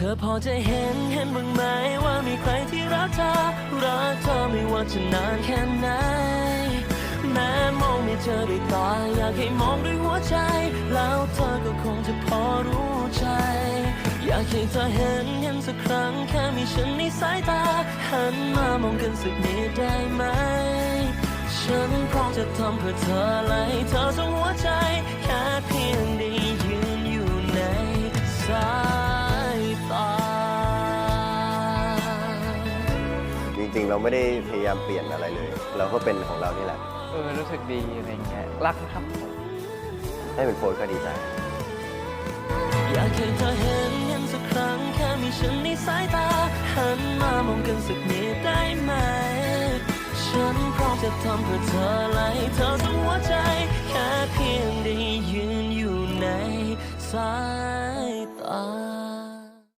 เธอพอจะเห็นเห็นบ้างไหมว่ามีใครที่รักเธอ รักเธอไม่ว่าจะนานแค่ไหน แม้มองไม่เจอด้วยตาอยากให้มองด้วยหัวใจ แล้วเธอก็คงจะพอรู้ใจ อยากให้เธอเห็นเห็นสักครั้งแค่มีฉันในสายตา หันมามองกันสักนิดได้ไหม ฉันพร้อมจะทำเพื่อเธอและให้เธอทั้ง ริง ๆ เราไม่ได้พยายามเปลี่ยนอะไรเลย เราก็เป็นของเรานี่แหละ เออรู้สึกดีอะไรเงี้ยรักนะครับผมให้เป็นโฟนก็ดีใจ อยากให้เธอเห็นเห็นสักครั้งแค่มีฉันในสายตา หันมามองกันสักนิดได้ไหม ฉันพร้อมจะทำเพื่อเธอและให้เธอทั้งหัวใจ แค่เพียงได้ยืนอยู่ในสายตา